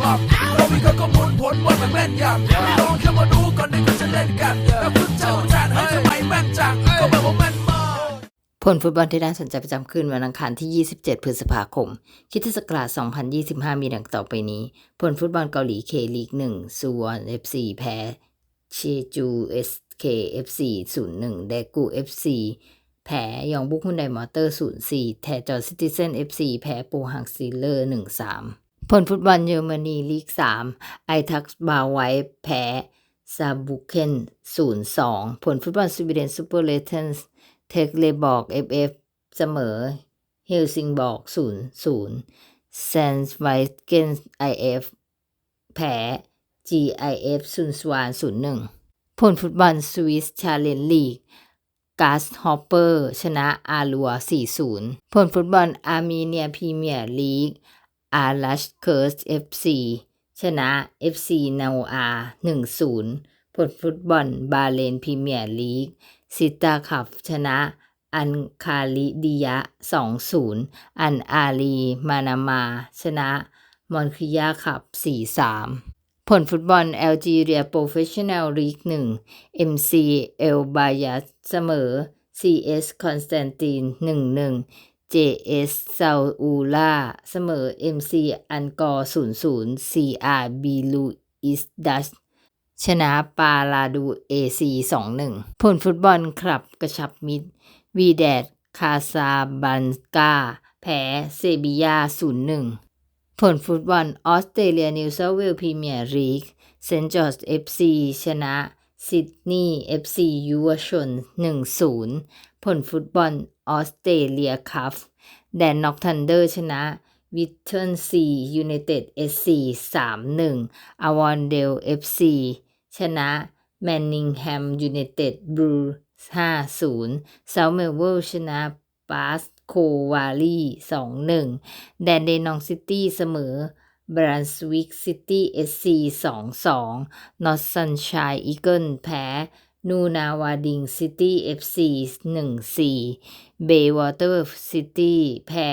หลับเรามีข้อมูลผลว่ามันแม่นยำไม่ลองแค่มาดูก่อนที่เขาจะเล่นกันแล้วคุณเจ้าจานให้ทำไมแม่นจังก็แบบว่าแม่นมากผลฟุตบอลที่น่าสนใจประจำคืนวันอังคารที่ 27 พฤษภาคมคริดศักราช2025 มีดังต่อไปนี้ ผลฟุตบอลเกาหลีเคลีก1ซูวอน FC แพ้เชจูเอสเค FC 0-1เดกู FC แพ้ยองบุกฮุนไดมอเตอร์ 0-4 แทจอซิติเซน FC แพ้ปูฮังซีเลอร์ 1-3 ผลฟุตบอลเยอรมนีลีก 3 ไอทักบาไว้แพ้ซาบุเคน0-2 ผลฟุตบอลสวีเดนซูเปอร์เลเทนส์เทคเลบอก FF เสมอเฮลซิงบอก 0-0แซนส์ไวเกน IF แพ้ GIF ซุนสวาน0-1 ผลฟุตบอลสวิสชาเลนลีกกาสฮอปเปอร์ ชนะอาลัว 4-0 ผลฟุตบอลอาร์เมเนียพรีเมียร์ลีก อาลัชเคิร์ส FC ชนะ FC นาอา1-0ผลฟุตบอลบาเลนพรีเมียร์ลีก ซิตาขับชนะอันคาลิดิยะ 2-0 อันอาลีมานามา ชนะ มอนคิยาขับ 4-3 ผลฟุตบอลแอลจีเรียโปรเฟชชั่นแนลลีก1 MC เอลบายาเสมอ CS คอนสแตนติน1-1 JS ซาอูลาเสมอ MC อันกอร์0-0 CR บีลูอิสดัชชนะปาลาดูเอซีสองหนึ่งผลฟุตบอลคลับกระชับมิตรวีแดดคาซาบันกา แพ้เซบียาศูนย์หนึ่งผลฟุตบอลออสเตรเลียนิวเซาเวลพรีเมียร์ลีกเซนต์จอร์จเอฟซีชนะซิดนีย์เอฟซียูวชนหนึ่งศูนย์ ผลฟุตบอลออสเตรเลียคัฟแดนน็อกทันเดอร์ชนะวิทเทิลซียูไนเต็ดเอสซีสามหนึ่งอาวอนเดลเอฟซีชนะแมนนิงแฮมยูไนเต็ดบลูห้าศูนย์เซาเมลเวลชนะบาสโควาลีสองหนึ่งแดนเดนองซิตี้เสมอบรันสวิกซิตี้เอสซีสองสองนอตซันชัยอีเกิลแพ้ นูนาวาดิงซิตี้เอฟซีหนึ่งสี่เบย์วอเตอร์ซิตี้แพ้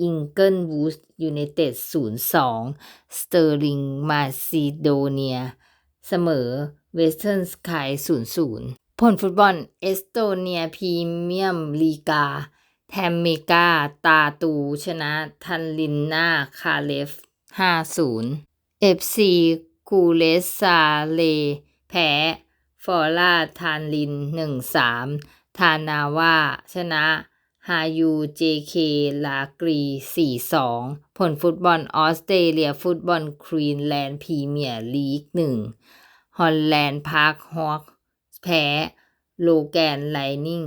อิงเกิลวูดยูไนเต็ดศูนย์สองสเตอร์ลิงมาซิโดเนีย เสมอเวสเทิร์นสกาย0-0ผลฟุตบอลเอสโตเนียพรีเมียมลีกา แทมเมกา ตาตู ชนะทันลินนาคาเลฟ5-0 FC คูเลสซาเล แพ้ ฟอร่าทานลิน1-3ทานาว่าชนะฮายูเจเคลากรี4-2ผลฟุตบอลออสเตรเลียฟุตบอลควีนแลนด์พรีเมียร์ลีก1ฮอลแลนด์พาร์คฮอคแพ้โลแกนไลนิง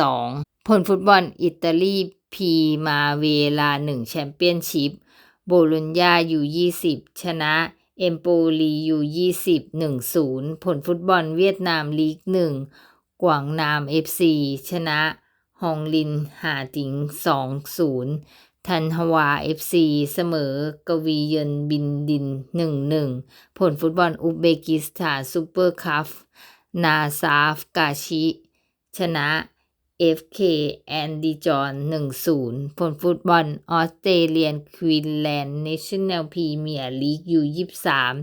1-2ผลฟุตบอลอิตาลีพีมาเวลา1แชมเปี้ยนชิพโบโลญญาอยู่20ชนะ เอมโปลีอยู่20 1-0ผลฟุตบอลเวียดนามลีก1กวางนาม FC ชนะฮองลินหาติง2-0ทันฮวา FC เสมอกวีเยินบินดิน1-1ผลฟุตบอลอุซเบกิสถานซูเปอร์คัพนาซาฟกาชิ ชนะ FK แอนดิจอน1-0 ผลฟุตบอลออสเตรเลียนควีนแลนด์เนชั่นแนลพรีเมียร์ลีกอยู่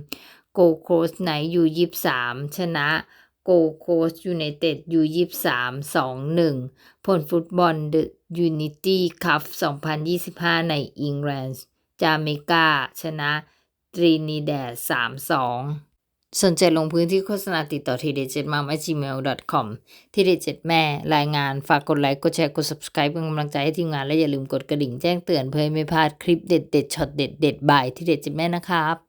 23โกโคสไนยู่23ชนะโกโคสยูไนเต็ดอยู่23 2-1 ผลฟุตบอลเดอะยูนิตี้คัพ2025 ในอังกฤษจาเมกาชนะตรินิแดด3-2 สนใจลงพื้นที่โฆษณาติดต่อทีเดเจ็ดมา gmail.com ทีเดเจ็ดแม่รายงานฝากกดไลค์ กดแชร์ กด subscribe เป็นกำลังใจให้ทีมงานและอย่าลืมกดกระดิ่งแจ้งเตือนเพื่อไม่พลาดคลิปเด็ดเด็ดช็อตเด็ดๆบายทีเดเจ็ดแม่นะครับ